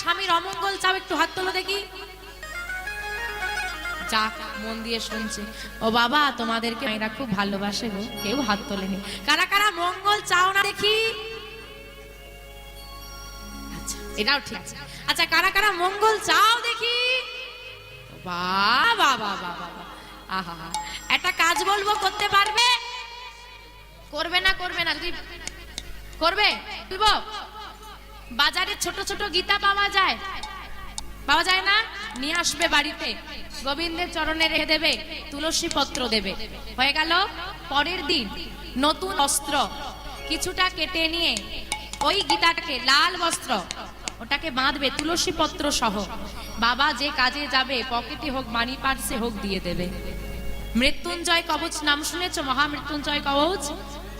স্বামীর অমঙ্গল, চাও একটু হাত তোলো দেখি। যাক, মন দিয়ে শুনছে। ও বাবা, তোমাদেরকে এরা খুব ভালোবাসে গো, কেউ হাত তোলেনি। কারা কারা মঙ্গল চাও না দেখি? আচ্ছা এটাও ঠিক আছে। আচ্ছা কারা কারা মঙ্গল চাও দেখি? আহা একটা কাজ বলব, করতে পারবে? করবে না করবে না, যদি করবে বলব বাজারে ছোট ছোট গীতা পাওয়া যায়। পাওয়া যায় না? নিয়ে আসবে বাড়িতে। গোবিন্দের চরণে রেখে দেবে, তুলসী পত্র দেবে। হয়ে গেল পরের দিন, নতুন অস্ত্র। কিছুটা কেটে নিয়ে ওই গীতাটাকে, লাল বস্ত্র, ওটাকে বাঁধবে, তুলসী পত্র সহ। বাবা যে কাজে যাবে, পকেটে হোক মানি পার্সে হোক দিয়ে দেবে। মৃত্যুঞ্জয় কবচ, নাম শুনেছ? মহামৃত্যুঞ্জয় কবচ?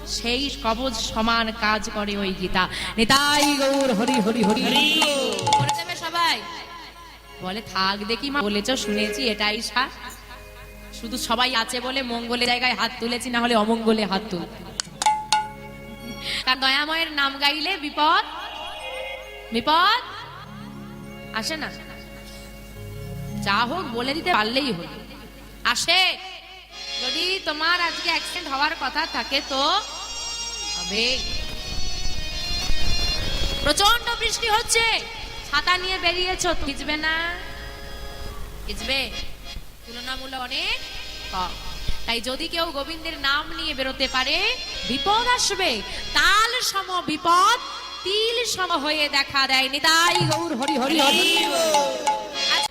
সেই কবচ সমান কাজ করে ওই গীতা। নিতাই গৌর হরি হরি হরি। করে দেবে সবাই। বলে থাক দেখি মা বলেছ শুনেছি এটাই সা শুধু সবাই আছে বলে মঙ্গলের জায়গায় হাত তুলেছি না হলে অমঙ্গলে হাত তুল। কারণ দয়াময়ের নাম গাইলে বিপদ? বিপদ? আসে না। যা হোক বলে দিতে পারলেই হলো আসে। যদি তোমার আজকে অ্যাক্সিডেন্ট হওয়ার কথা থাকে তো হবে। প্রচণ্ড বৃষ্টি হচ্ছে। ছাতা নিয়ে বেরিয়েছ, ভিজবে না? ভিজবে। তুলনামূলক অনেক কম। তাই যদি কেউ গোবিন্দের নাম নিয়ে বেরোতে পারে, বিপদ আসবে। তাল সম বিপদ, তিল সম হয়ে দেখা দেয় নিতাই গৌর হরি হরি হরি।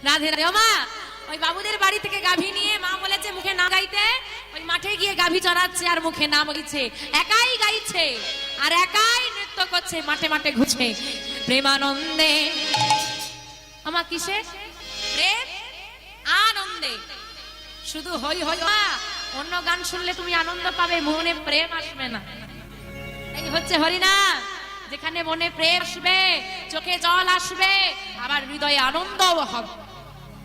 রাধে রাধে। মা, ওই বাবুদের বাড়ি থেকে গাভী নিয়ে মা বলেছে মুখে না গাইতে। মাঠে গিয়ে গাভী চড়াচ্ছে আর মুখে নাম গাইছে একাই গাইছে, আর একাই নৃত্য করছে, মাঠে মাঠে ঘুরছে। প্রেমানন্দে আমার কিসে? প্রেম আনন্দে। শুধু হই হই অন্য গান শুনলে তুমি আনন্দ পাবে, মনে প্রেম আসবে না। এই হচ্ছে হরিনাম, যেখানে মনে প্রেম আসবে, চোখে জল আসবে, আবার হৃদয়ে আনন্দও হবে।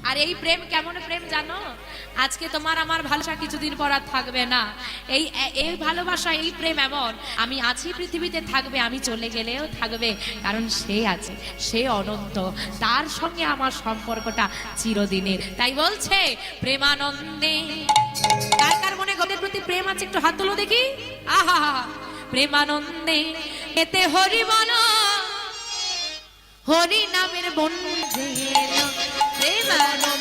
আর এই প্রেম, কেমন প্রেম জানো? আজকে তোমার আমার ভালোবাসা কিছুদিন পর আর থাকবে না। এই এই ভালোবাসা, এই প্রেম এমন, আমি আছি পৃথিবীতে, থাকবে, আমি চলে গেলেও থাকবে, কারণ সে আছে, সে অনন্ত, তার সঙ্গে আমার সম্পর্কটা চিরদিনের। তাই বলছে, প্রেমানন্দে। কার কার মনে গদের প্রতি প্রেম আছে, একটু হাত তুলো দেখি। আহা, প্রেমানন্দে। এতে হরি বল হরি নামের বন্ধে প্রেমানন্দে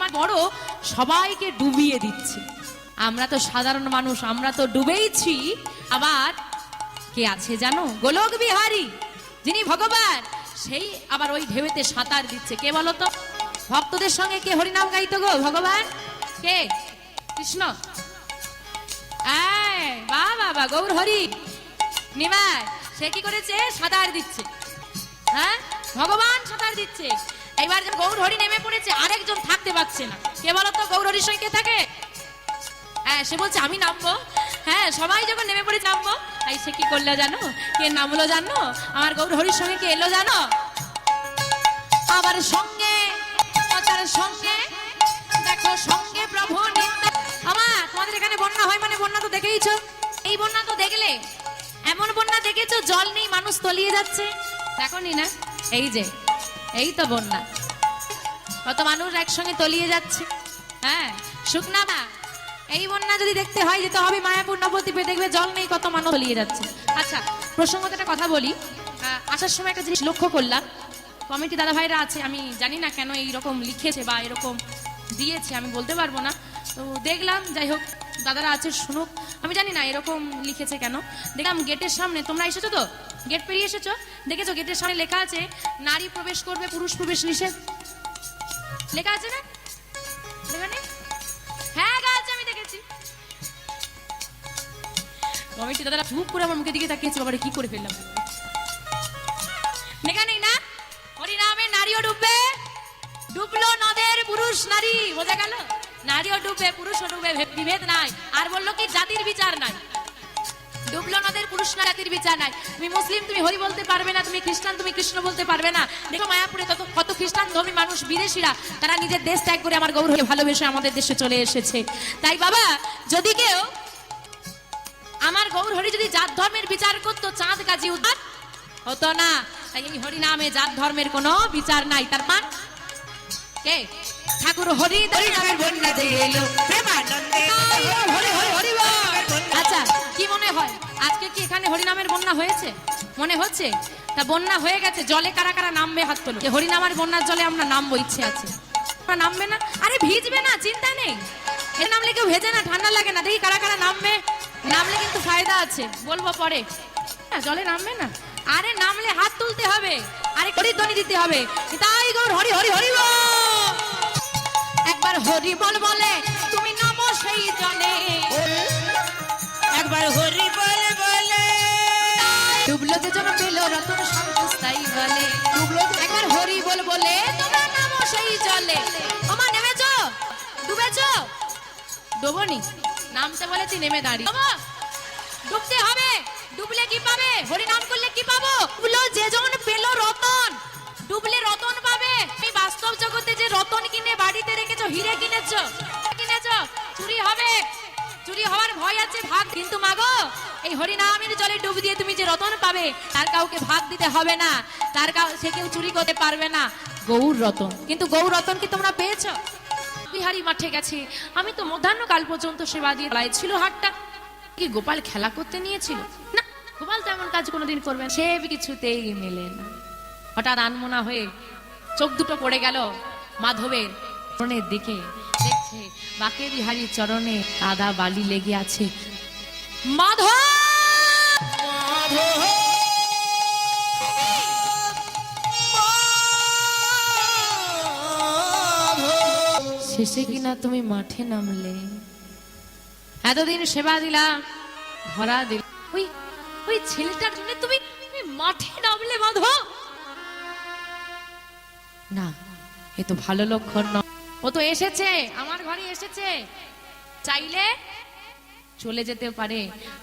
মানে বড় সবাইকে ডুবিয়ে দিচ্ছে। আমরা তো সাধারণ মানুষ, আমরা তো ডুবেইছি। আবার কে আছে জানো? গোলক বিহারী, যিনি ভগবান, সেই আবার ওই ঢেউতে সাঁতার দিচ্ছে। কে বলো তো? ভক্তদের সঙ্গে কে? হরিনাম গাইতো গো, ভগবান? কে? কৃষ্ণ? বা বাবা গৌর হরি। নিমাই, সে কি করেছে? সাঁতার দিচ্ছে। হ্যাঁ? ভগবান সাঁতার দিচ্ছে। এইবার যখন গৌর হরি নেমে পড়েছে, আরেকজন থাকতে পারছে না। কে বলতো গৌর হরির সঙ্গে থাকে? হ্যাঁ সে বলছে, আমি নামবো। হ্যাঁ সবাই যখন নেমে পড়ে নামবো? তাই সে কি করল জানো? কে নামলো জানো? আমার গৌর হরির সঙ্গে কে এলো জানো? আবার সঙ্গে তার সঙ্গে, দেখো, সঙ্গে প্রভু আমার তোমাদের এখানে বন্যা হয় মানে বন্যা তো দেখেইছো। এই বন্যা তো দেখলে, এমন বন্যা দেখেছ, জল নেই, মানুষ তলিয়ে যাচ্ছে। দেখনি না? এই যে এই তো বন্যা। কত মানুষ একসঙ্গে তলিয়ে যাচ্ছে। হ্যাঁ শুকনা না। এই বন্যা যদি দেখতে হয়, যেতে হবে মায়াপুর নবদ্বীপে। দেখবে জল নেই, কত মানুষ তলিয়ে যাচ্ছে। আচ্ছা প্রসঙ্গত একটা কথা বলি। আসার সময় একটা জিনিস লক্ষ্য করলাম। কমিটি দাদা ভাইরা আছে, আমি জানি না কেন এই রকম লিখেছে বা এরকম দিয়েছে, আমি বলতে পারব না। তো দেখলাম, যাই হোক দাদারা আছে, শুনুক। আমি জানি না এরকম লিখেছে কেন। দেখলাম গেটের সামনে, তোমরা এসেছ তো? গেট পেরিয়ে এসেছ? দেখেছ গেটের সামনে লেখা আছে, নারী প্রবেশ করবে, পুরুষ প্রবেশ নিষেধ। লেখা আছে না? হ্যাঁ দেখেছি। কমিটি দাদারা চুপ করে আমার মুখের দিকে তাকিয়েছে, বাবারে, কি করে ফেললাম? লেখা নেই না? হরিনামে নারীও ডুববে। ডুবলো নদের পুরুষ নারী, বোঝা গেল? নারীও ডুববে পুরুষও ডুববে, ভে- বিভেদ নাই। আর বলল কি, জাতির বিচার নাই। ডুবলো নদের, পুরুষ না জাতির বিচার নাই। তুমি মুসলিম, তুমি হরি বলতে পারবে না, তুমি খ্রিস্টান, তুমি কৃষ্ণ বলতে পারবে না। দেখো মায়াপুরে কত কত খ্রিস্টান ধর্মী মানুষ, বিদেশিরা, তারা নিজের দেশ ত্যাগ করে আমার গৌরবকে ভালোবেসে আমাদের দেশে চলে এসেছে। তাই বাবা, যদি কেউ আমার গৌর হরি যদি জাত ধর্মের বিচার করতো, চাঁদ, কাজী উদ্ধার হতো না। তাই এই হরি নামে জাত ধর্মের কোনো বিচার নাই। তার মান কে ঠাকুর হরি হরি নামের বন্যা দিয়ে এলো প্রেমানন্দে হরি হরি হরি আচ্ছা কি মনে হয় আজকে কি এখানে হরিনামের বন্যা হয়েছে মনে হচ্ছে তা বন্যা হয়ে গেছে জলে কারা কারা নামবে হাত তোলো যে হরিনামের বন্যার জলে আমরা নামবো ইচ্ছে আছে নামবে না আরে ভিজবে না চিন্তা নেই এর নামলে কেউ ভেজে না ঠান্ডা লাগে না দেখি কারা কারা নামবে নামলে কিন্তু ফায়দা আছে বলব পরে জলে নামবে না আরে নামলে হাত তুলতে হবে আরে হরিধ্বনি দিতে হবে তাই গৌর হরি হরি হরি বল। একবার হরি বল বলে তুমি নামো সেই জলে। একবার হরি বলে বলে ডুবলো যে জন পেল রতন সন্তোষ তাই বলে। একবার হরি বল বলে তোমরা নামো সেই জলে। ওমা, নেমেছো? ডুবেছো? ডুবনি। নামতে বলেছি নেমে দাঁড়িয়ে। ডুবতে হবে। ডুবলে কি পাবে? হরি নাম করলে কি পাবো? ডুবলো যে জন পেল রতন। ডুবলে রতন পাবে। তুমি বাস্তব জগতে যে রতন কিনে বাড়িতে রেখেছো হিরে কিনেছো? কিনেছো? চুরি হবে। চুরি হওয়ার ভয় আছে ভাগ। কিন্তু মাগো, এই হরিনামের জলে ডুব দিয়ে তুমি যে রতন পাবে, তার কাউকে ভাগ দিতে হবে না। তার সে কেউ চুরি করতে পারবে না। গৌর রতন। কিন্তু গৌর রতন কি তোমরা পেয়েছ? বিহারি মাঠে গেছে। আমি তো মধ্যাহ্ন কাল পর্যন্ত সেবা দিয়ে ছিল হাটটা। কি গোপাল খেলা করতে নিয়েছিল? না, গোপাল তো এমন কাজ কোনোদিন করবে। সে কিছুতেই মেলে না। হঠাৎ আনমোনা হয়ে চোখ দুটো পড়ে গেল মাধবের। চরণের দিকে দেখছে বাকে বিহারীর চরণে কাদা বালি লেগে আছে। মাধব! শেষে কিনা তুমি মাঠে নামলে? এতদিন সেবা দিলাম ধরা দিল। ওই ওই ছেলেটার জন্য তুমি তুমি মাঠে নামলে মাধব? না এ তো ভালো লক্ষণ নয়। ও তো এসেছে, আমার ঘরে এসেছে। চাইলে চলে যেতে পারে।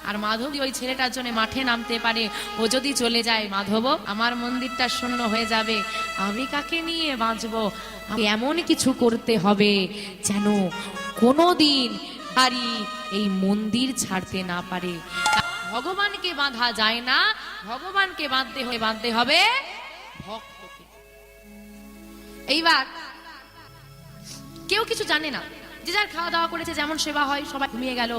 আর মাধবী ওই ছেলেটার জন্য মাঠে নামতে পারে। ও যদি চলে যায়, মাধব, আমার মন্দিরটা শূন্য হয়ে যাবে। আমি কাকে নিয়ে বাঁচবো? এমন কিছু করতে হবে যেন কোনোদিন পারি এই মন্দির ছাড়তে না পারে। ভগবানকে বাঁধা যায় না, ভগবানকে বাঁধতে হয়ে বাঁধতে হবে ভক্তকে। এইবার কেউ কিছু জানে না। যে যার খাওয়া দাওয়া করেছে, যেমন সেবা হয়, সবাই ঘুমিয়ে গেল।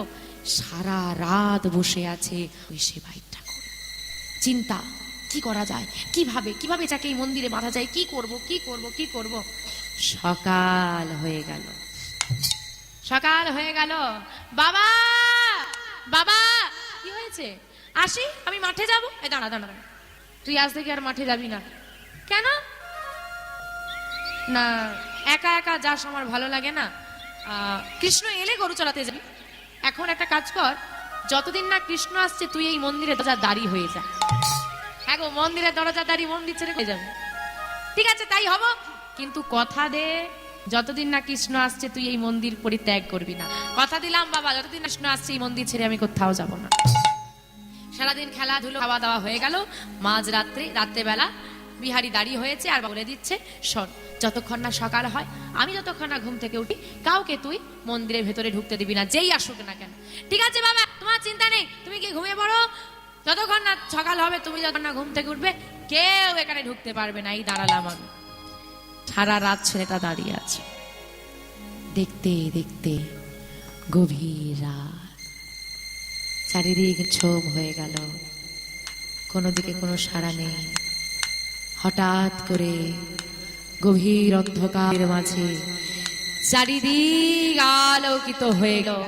সারা রাত বসে আছে ওই সেবাইটা করে চিন্তা, কি করা যায়? কীভাবে? কীভাবে যাকে এই মন্দিরে বাঁধা যায়? কি করব? কি করব? কি করব? সকাল হয়ে গেল। সকাল হয়ে গেল। বাবা! বাবা! কি হয়েছে? আসি, আমি মাঠে যাব? এ দাঁড়া দাঁড়া। তুই আজ থেকে আর মাঠে যাবি না। কেন? না। একা একা যাস আমার ভালো লাগে না। কৃষ্ণ এলে গরু চালাতে যাবি। এখন একটা কাজ কর, যতদিন না কৃষ্ণ আসছে, তুই এই মন্দিরে দরজা দাঁড়ি হয়ে যা। হ্যাঁ গো, মন্দিরের দরজা দাঁড়ি মন্দির ছেড়ে হয়ে যাবে। ঠিক আছে, তাই হব। কিন্তু কথা দে, যতদিন না কৃষ্ণ আসছে, তুই এই মন্দির পরিত্যাগ করবি না। কথা দিলাম, বাবা, যতদিন কৃষ্ণ আসছে, এই মন্দির ছেড়ে আমি কোথাও যাব না। সারাদিন খেলাধুলো, খাওয়া দাওয়া হয়ে গেল। মাঝ রাত্রে, রাত্রেবেলা বিহারি দাঁড়িয়ে হয়েছে আর বলে দিচ্ছে, শোন, যতক্ষণ না সকাল হয়, আমি যতক্ষণ না ঘুম থেকে উঠি, কাউকে তুই মন্দিরের ভেতরে ঢুকতে দিবি না, যেই আসুক না কেন। ঠিক আছে বাবা, তোমার চিন্তা নেই, তুমি কি ঘুমিয়ে পড়ো। যতক্ষণ না সকাল হবে, তুমি যতক্ষণ না ঘুম থেকে উঠবে, কেউ এখানে ঢুকতে পারবে না, এই দাঁড়ালাম আমি। সারা রাত ছেলেটা দাঁড়িয়ে আছে। দেখতে দেখতে গভীর রাত। চারিদিক ছোপ হয়ে গেল। কোনো দিকে কোনো সাড়া নেই। হঠাৎ করে গভীর অন্ধকারের মাঝে চারিদিক আলোকিত হয়ে গেল।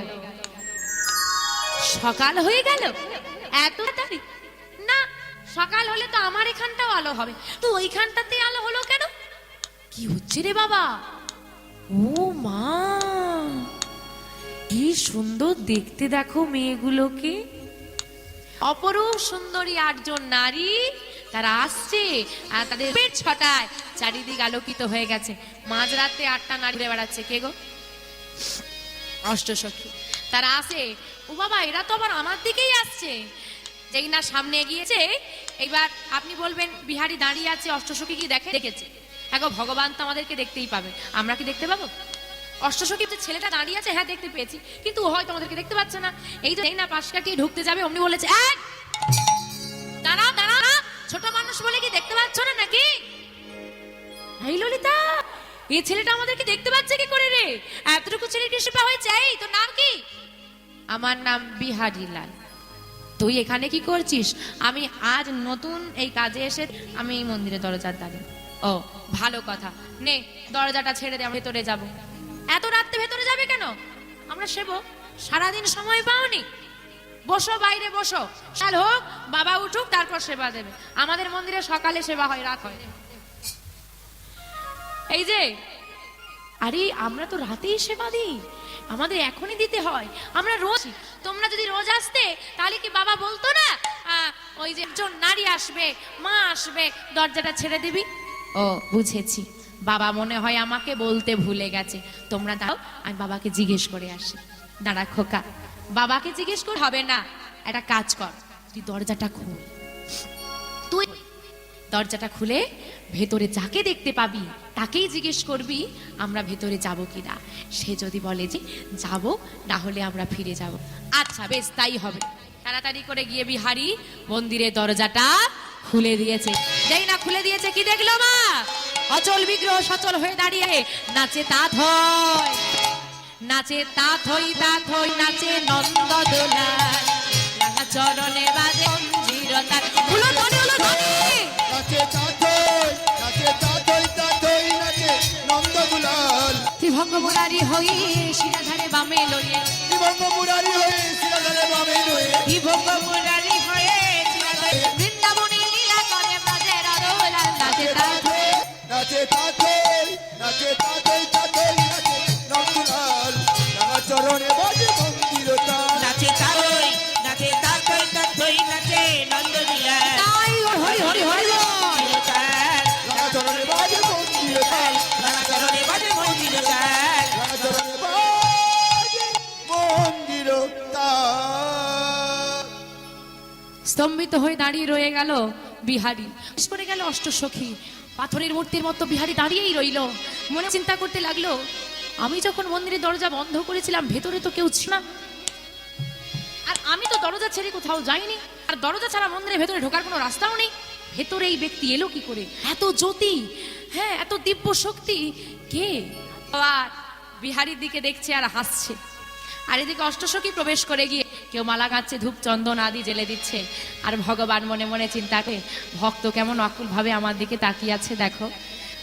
সকাল হয়ে গেল। এত না, সকাল হলে তো আমার এখানটাও আলো হবে। তো ওইখানটাতে আলো হলো কেন? কি হচ্ছে রে বাবা? ও মা! কি সুন্দর দেখতে দেখো মেয়েগুলোকে। অপরূপ সুন্দরী আটজন নারী তারা আসছে আর তাদের পেট ছটায় চারিদিক আলোকিত হয়ে গেছে। মাঝরাতে আটটা নারী বেড়াচ্ছে। কে গো? অষ্টসখী। তারা আসে ও বাবা এরা তো আবার আমার দিকেই আসছে। যেই না সামনে এগিয়েছে এইবার আপনি বলবেন বিহারি দাঁড়িয়ে আছে অষ্টসখী কি দেখে দেখেছে। এখন ভগবান তো আমাদেরকে দেখতেই পাবে। আমরা কি দেখতে পাবো? অষ্টসখী যে ছেলেটা দাঁড়িয়ে আছে হ্যাঁ দেখতে পেয়েছি। কিন্তু হয়তো আমাদেরকে দেখতে পাচ্ছে না। এই তো এই না পাশ কাটিয়ে ঢুকতে যাবে অমনি বলেছে এক বলে কি দেখতে পাচ্ছ না নাকি? এই ললিতা এই ছেলেটা আমাদেরকে দেখতে পাচ্ছে কি করে রে? এতটুকু ছেলে কৃষ্ণপা হয়েছে? এই তোর নাম কি? আমার নাম বিহারি লাল। তুই এখানে কি করছিস? আমি আজ নতুন এই কাজে এসে আমি এই মন্দিরে দরজার দাঁড়িয়ে ও ভালো কথা। নে দরজাটা ছেড়ে দে আমি ভেতরে যাব। এত রাত্রে ভেতরে যাবে কেন? আমরা সেব সারাদিন সময় পাওনি। বসো বাইরে বসো। সাল হোক, বাবা উঠুক, তারপর সেবা দেবে। আমাদের মন্দিরে সকালে সেবা হয়, রাত হয়। এই যে, আরে, আমরা তো রাতেই সেবা দিই। আমাদের এখনই দিতে হয়। আমরা রোজ, তোমরা যদি রোজ আসতে, তাহলে কি বাবা বলতো না ওই যে একজন নারী আসবে, মা আসবে, দরজাটা ছেড়ে দিবি? ও, বুঝেছি। বাবা মনে হয় আমাকে বলতে ভুলে গেছে। তোমরা দাও, আমি বাবাকে জিজ্ঞেস করে আসি। দাঁড়া খোকা। বাবাকে জিজ্ঞেস করে, হবে না। একটা কাজ কর, তুই দরজাটা খুল। তুই দরজাটা খুলে ভেতরে যাকে দেখতে পাবি, তাকেই জিজ্ঞেস করবি, আমরা ভেতরে যাব কিনা। সে যদি বলে যে, যাব না হলে আমরা ফিরে যাব। আচ্ছা বেশ, তাই হবে। তাড়াতাড়ি করে গিয়ে বিহারি মন্দিরের দরজাটা খুলে দিয়েছে। যেই না খুলে দিয়েছে, কি দেখল মা? অচল বিগ্রহ সচল হয়ে দাঁড়িয়ে নাচে তা ধয় নাচে তা থই তা থই নাচে নন্দ দোলা রাঙা চরণে বাজে অঞ্জিরতার ভুলো ধনে হলো ধনে নাচে তাতই নাচে তাতই তাতই নাচে নন্দ দোলাল ত্রিভঙ্গ মুরারি হই শিরাধারে বামে লইয়ে ভঙ্গ মুরারি হই শিরাধারে বামে রয়ে ত্রিভঙ্গ স্তম্ভিত হয়ে দাঁড়িয়ে রয়ে গেল বিহারি। করে গেল অষ্টসখী পাথরের মূর্তির মতো বিহারি দাঁড়িয়েই রইল। মনে চিন্তা করতে লাগল, আমি যখন মন্দিরের দরজা বন্ধ করেছিলাম, ভেতরে তো কেউ ছিল না। আর আমি তো দরজা ছেড়ে কোথাও যাইনি। আর দরজা ছাড়া মন্দিরের ভেতরে ঢোকার কোনো রাস্তাও নেই। ভেতরে এই ব্যক্তি এলো কি করে? এত জ্যোতি হ্যাঁ এত দিব্য শক্তি, কে? আর বিহারির দিকে দেখছে আর হাসছে। আর এদিকে অষ্টসখী প্রবেশ করে গিয়ে কেউ মালা গাচ্ছে, ধূপ, চন্দন আদি জেলে দিচ্ছে। আর ভগবান মনে মনে চিন্তা করে ভক্ত কেমন অকুল ভাবে আমার দিকে তাকিয়ে আছে দেখো।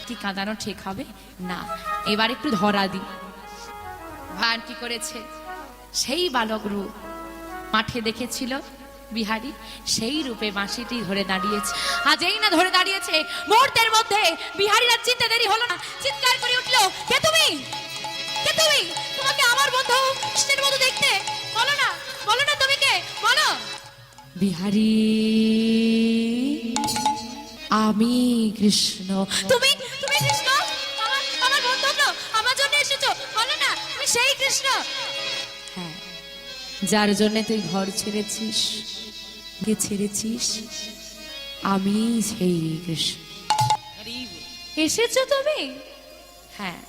কি কাঁদানো ঠিক হবে? না, এবার একটু ধরা দি ভান কি করেছে? সেই বালক রূপ মাঠে দেখেছিল বিহারি, সেই রূপে বাঁশিটি ধরে দাঁড়িয়েছে। আজই না ধরে দাঁড়িয়েছে, মুহূর্তের মধ্যে বিহারীরা চিনতে দেরি হলো না। চিৎকার করে উঠল, কে তুমি? কে তুমি? তোমাকে আমার বন্ধু কৃষ্ণের মতো দেখতে? বলো না বলো না তুমি কে? বলো। বিহারি আমি কৃষ্ণ। তুমি তুমি কৃষ্ণ? আমার আমার বন্ধু আমার জন্য এসেছ। বলো না তুমি সেই কৃষ্ণ? হ্যাঁ যার জন্য তুই ঘর ছেড়েছিস কে ছেড়েছিস আমি সেই কৃষ্ণ। এসেছ তুমি? হ্যাঁ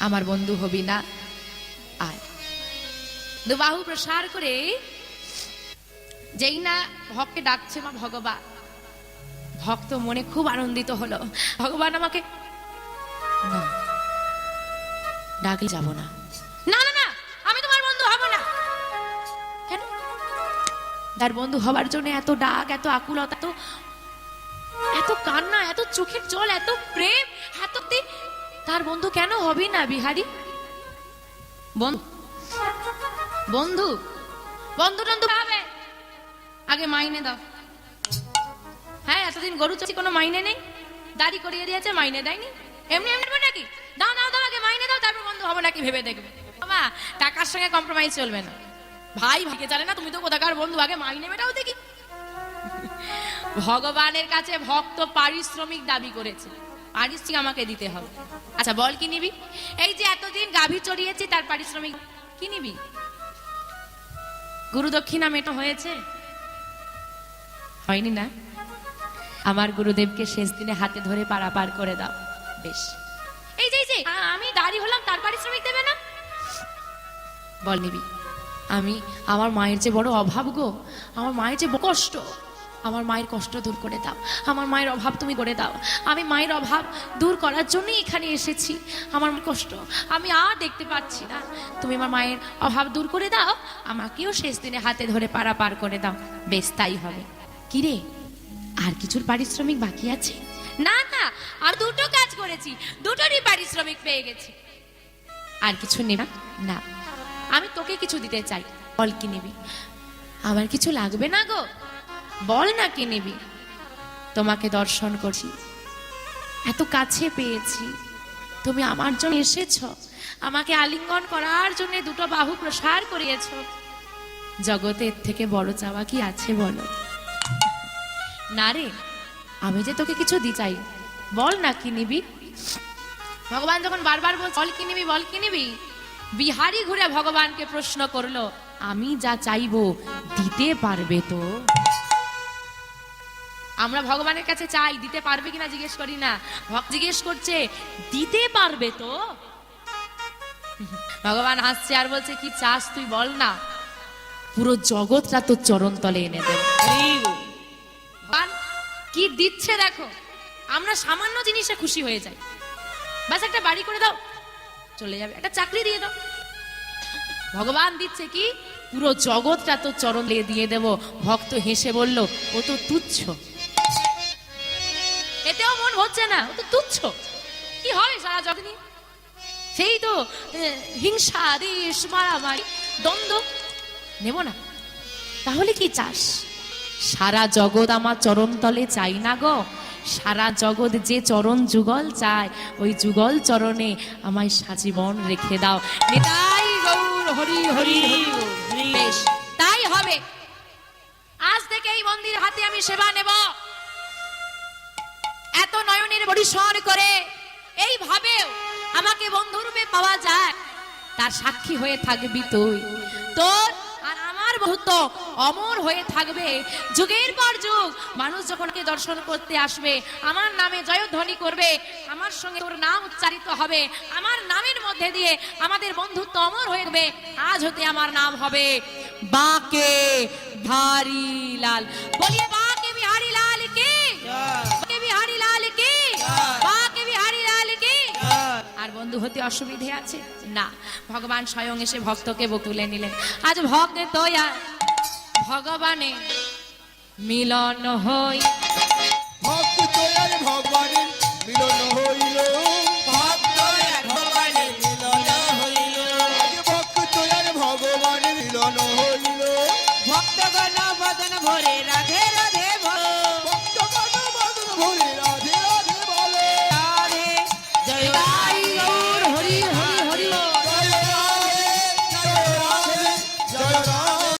আমার বন্ধু হবি না। দুবাহু প্রসার করে যেই না ভক্তকে ডাকছে মা ভগবান, ভক্ত মনে খুব আনন্দিত হলো। ভগবান আমাকে, না, ডাকলে যাব না। না না না, আমি তোমার বন্ধু হব না। কেন? তার বন্ধু হবার জন্য এত ডাক, এত আকুলতা, এত এত কান্না, এত চোখের জল, এত প্রেম এত তার বন্ধু কেন হবে না বিহারি? বন্ধু বন্ধু বন্ধু টন্ধু হবে আগে মাইনে দাও। হ্যাঁ এতদিন গরু চাষি কোনো মাইনে নেই। দাড়ি করিয়ে দিয়েছে, মাইনে দেয়নি। এমনি এমনি নাকি? দাও নাও দাও, আগে মাইনে দাও, তারপর বন্ধু হব নাকি ভেবে দেখবে। বাবা, টাকার সঙ্গে কম্প্রোমাইজ চলবে না। ভাই, ভাইকে জানে না, তুমি তো কোথাকার বন্ধু, আগে মাইনে মেটাও দেখি। ভগবানের কাছে ভক্ত পারিশ্রমিক দাবি করেছে। পারিশ্রমিক আমাকে দিতে হবে। আচ্ছা বল কি নিবি? এই যে এতদিন গাভী চড়িয়েছি, তার পারিশ্রমিক কি নিবি? গুরু দক্ষিণা মেটো হয়েছে? হয়নি না? আমার গুরুদেবকে শেষ দিনে হাতে ধরে পারাপার করে দাও। বেশ। এই যে যে আমি দাঁড়ি হলাম, তার পারিশ্রমিক দেবে না? বল নিবি। আমি, আমার মায়ের যে বড় অভাব গো, আমার মায়ের যে কষ্ট। আমার মায়ের কষ্ট দূর করে দাও। আমার মায়ের অভাব তুমি করে দাও। আমি মায়ের অভাব দূর করার জন্যই এখানে এসেছি। আমার কষ্ট, আমি আর দেখতে পাচ্ছি না। তুমি আমার মায়ের অভাব দূর করে দাও, আমাকেও শেষ দিনে হাতে ধরে পারা পার করে দাও। বেশ, তাই হবে। কিরে আর কিছুর পারিশ্রমিক বাকি আছে? না না, আর দুটো কাজ করেছি। দুটোরই পারিশ্রমিক পেয়ে গেছি। আর কিছু নেবা? না। আমি তোকে কিছু দিতে চাই। বল কি নিবি? আমার কিছু লাগবে না গো। বল না কি নিবি? তোমাকে দর্শন করছি। এত কাছে পেয়েছি। তুমি আমার জন্য এসেছ। আমাকে আলিঙ্গন করার জন্য দুটো বাহু প্রসার করিয়েছ। জগতের থেকে বড় চাওয়া কি আছে বলো? না রে, আমি যে তোকে কিছু দি চাই, বল না কি নিবি? ভগবান যখন বারবার বল বল কি নিবি, বল কি নিবি? বিহারি ঘুরে ভগবানকে প্রশ্ন করল, আমি যা চাইব দিতে পারবে তো? আমরা ভগবানের কাছে চাই দিতে পারবে কিনা জিজ্ঞেস করি না। ভক্ত জিজ্ঞেস করছে দিতে পারবে তো? ভগবান হাসছে আর বলছে কি চাস তুই বল না। পুরো জগৎটা তোর চরণ তলে এনে দেবে। কি দিচ্ছে দেখো। আমরা সামান্য জিনিসে খুশি হয়ে যাই। ব্যাস একটা বাড়ি করে দাও চলে যাবে। একটা চাকরি দিয়ে দাও। ভগবান দিচ্ছে কি পুরো জগৎটা তো চরণ দিয়ে দিয়ে দেব। ভক্ত হেসে বলল ও তো তুচ্ছ। ও তো তুচ্ছ। কি সারা সেই তো হিংসা মারামারি, দ্বন্দ্ব। নেব না। তাহলে কি চাস? সারা জগৎ আমার চরণ তলে চাই না গো। সারা জগৎ যে চরণ যুগল চায়, ওই যুগল চরণে আমায় সাজীবন রেখে দাও। নিতাই গৌর, হরি হরি বেশ, তাই হবে। আজ থেকে এই মন্দির হাতে আমি সেবা নেব। এত নয়নের পরিসর করে এইভাবেও আমাকে বন্ধুরূপে পাওয়া যায়, তার সাক্ষী হয়ে থাকবি তুই। তোর আর আমার বন্ধুত্ব অমর হয়ে থাকবে। যুগের পর যুগ মানুষ যখন দর্শন করতে আসবে, আমার নামে জয়ধ্বনি করবে, আমার সঙ্গে তোর নাম উচ্চারিত হবে, আমার নামের মধ্যে দিয়ে আমাদের বন্ধুত্ব অমর হয়ে যাবে, আজ হতে আমার নাম হবে বাঁকে ভারি লাল। বলিয়ে হতে অসুবিধে আছে? না, ভগবান স্বয়ং এসে ভক্তকে বকুলে নিলেন। আজ ভক্ত ভগবানে মিলন হই।